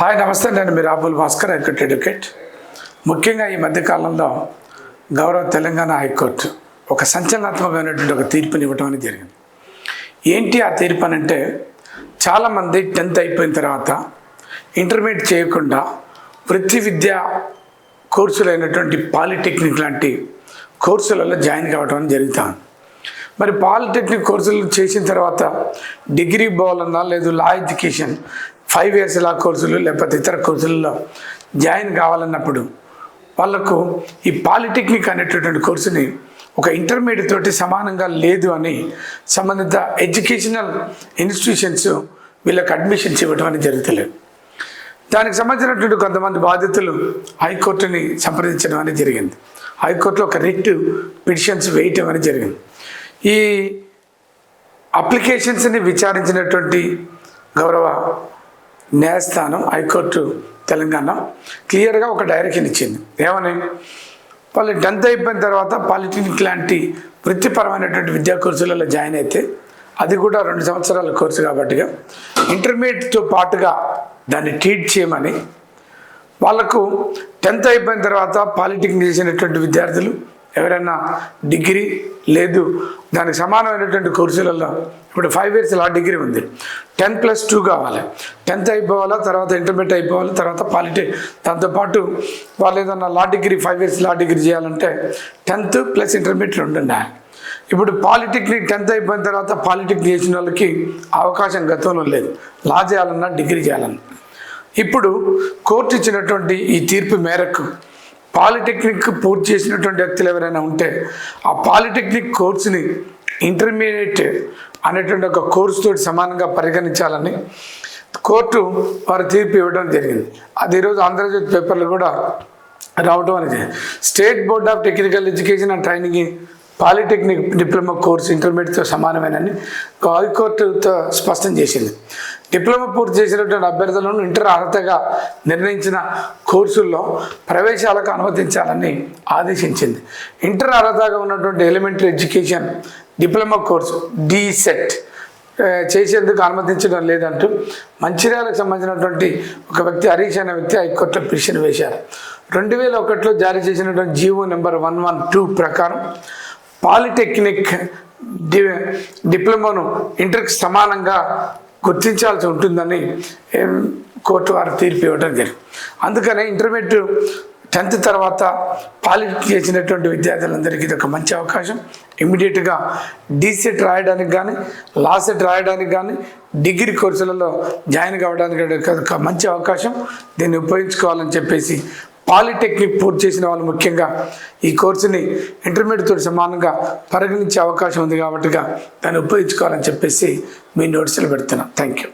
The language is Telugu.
హాయ్ నమస్తే. నేను మీరు రాబుల్ భాస్కర్ హైకోర్టు అడ్వకేట్ ముఖ్యంగా ఈ మధ్యకాలంలో గౌరవ తెలంగాణ హైకోర్టు ఒక సంచలనాత్మకమైనటువంటి ఒక తీర్పుని ఇవ్వటం అనేది జరిగింది. ఏంటి ఆ తీర్పు అని అంటే చాలామంది టెన్త్ అయిపోయిన తర్వాత ఇంటర్మీడియట్ చేయకుండా వృత్తి విద్యా కోర్సులైనటువంటి పాలిటెక్నిక్ లాంటి కోర్సులలో జాయిన్ కావడం అని జరుగుతుంది మరి పాలిటెక్నిక్ కోర్సులు చేసిన తర్వాత డిగ్రీ పోవాలన్నా లేదు law education five years law కోర్సులు లేకపోతే ఇతర కోర్సులలో జాయిన్ కావాలన్నప్పుడు వాళ్ళకు ఈ పాలిటెక్నిక్ అనేటటువంటి కోర్సుని ఒక ఇంటర్మీడియట్ తోటి సమానంగా లేదు అని సంబంధిత ఎడ్యుకేషనల్ ఇన్స్టిట్యూషన్స్ వీళ్ళకి అడ్మిషన్స్ ఇవ్వడం అనేది జరుగుతలేదు. దానికి సంబంధించినటువంటి కొంతమంది బాధితులు హైకోర్టుని సంప్రదించడం అనేది జరిగింది. హైకోర్టులో ఒక రిట్ పిటిషన్స్ వేయటం అనేది జరిగింది. ఈ అప్లికేషన్స్ని విచారించినటువంటి గౌరవ న్యాయస్థానం హైకోర్టు తెలంగాణ క్లియర్గా ఒక డైరెక్షన్ ఇచ్చింది. ఏమని? వాళ్ళు టెన్త్ అయిపోయిన తర్వాత పాలిటెక్నిక్ లాంటి వృత్తిపరమైనటువంటి విద్యా కోర్సులలో జాయిన్ అయితే అది కూడా రెండు సంవత్సరాల కోర్సు కాబట్టిగా ఇంటర్మీడియట్తో పాటుగా దాన్ని ట్రీట్ చేయమని వాళ్ళకు టెన్త్ అయిపోయిన తర్వాత పాలిటెక్నిక్ చేసినటువంటి విద్యార్థులు ఎవరైనా డిగ్రీ లేదు దానికి సమానమైనటువంటి కోర్సులలో ఇప్పుడు ఫైవ్ ఇయర్స్ లా డిగ్రీ ఉంది. టెన్ ప్లస్ టూ కావాలి. టెన్త్ అయిపోవాలా తర్వాత ఇంటర్మీడియట్ అయిపోవాలి తర్వాత పాలిటీ దాంతోపాటు వాళ్ళు ఏదన్నా law degree five years law degree చేయాలంటే టెన్త్ ప్లస్ ఇంటర్మీడియట్ ఉండండి ఇప్పుడు పాలిటెక్నిక్ టెన్త్ అయిపోయిన తర్వాత పాలిటెక్నిక్ చేసిన వాళ్ళకి అవకాశం గతంలో లేదు. లా చేయాలన్నా డిగ్రీ చేయాలన్నా. ఇప్పుడు కోర్టు ఇచ్చినటువంటి ఈ తీర్పు మేరకు పాలిటెక్నిక్ పూర్తి చేసినటువంటి వ్యక్తులు ఎవరైనా ఉంటే ఆ పాలిటెక్నిక్ కోర్సుని ఇంటర్మీడియట్ అనేటువంటి ఒక కోర్సుతో సమానంగా పరిగణించాలని కోర్టు వారి తీర్పు ఇవ్వడం జరిగింది. అది ఈరోజు ఆంధ్రజ్యోతి పేపర్లు కూడా రావడం అనేది. State board of technical education and training polytechnic diploma course ఇంటర్మీడియట్తో సమానమేనని హైకోర్టుతో స్పష్టం చేసింది. డిప్లొమా పూర్తి చేసినటువంటి అభ్యర్థులను ఇంటర్ అర్హతగా నిర్ణయించిన కోర్సుల్లో ప్రవేశాలకు అనుమతించాలని ఆదేశించింది. ఇంటర్ అర్హతగా ఉన్నటువంటి ఎలిమెంటరీ ఎడ్యుకేషన్ డిప్లొమా కోర్సు డిసెట్ చేసేందుకు అనుమతించడం లేదంటూ మంచిర్యాలకు సంబంధించినటువంటి ఒక వ్యక్తి హరీష్ అనే వ్యక్తి హైకోర్టులో పిటిషన్ వేశారు. రెండు వేల ఒకటిలో జారీ చేసినటువంటి GO number one one two ప్రకారం పాలిటెక్నిక్ డి డిప్లొమాను ఇంటర్కి సమానంగా గుర్తించాల్సి ఉంటుందని కోర్టు వారు తీర్పు ఇవ్వడం జరిగింది. అందుకనే ఇంటర్మీడియట్ టెన్త్ తర్వాత పాలిటెక్నిక్ చేసినటువంటి విద్యార్థులందరికీ ఇది ఒక మంచి అవకాశం. ఇమీడియట్గా డీసెట్ రాయడానికి కానీ లాసెట్ రాయడానికి కానీ డిగ్రీ కోర్సులలో జాయిన్ కావడానికి ఒక మంచి అవకాశం. దీన్ని ఉపయోగించుకోవాలని చెప్పేసి పాలిటెక్నిక్ పూర్తి చేసిన వాళ్ళు ముఖ్యంగా ఈ కోర్సుని ఇంటర్మీడియట్ తోటి సమానంగా పరిగణించే అవకాశం ఉంది కాబట్టిగా దాన్ని ఉపయోగించుకోవాలని చెప్పేసి మీ నోట్స్లు పెడుతున్నాం. Thank you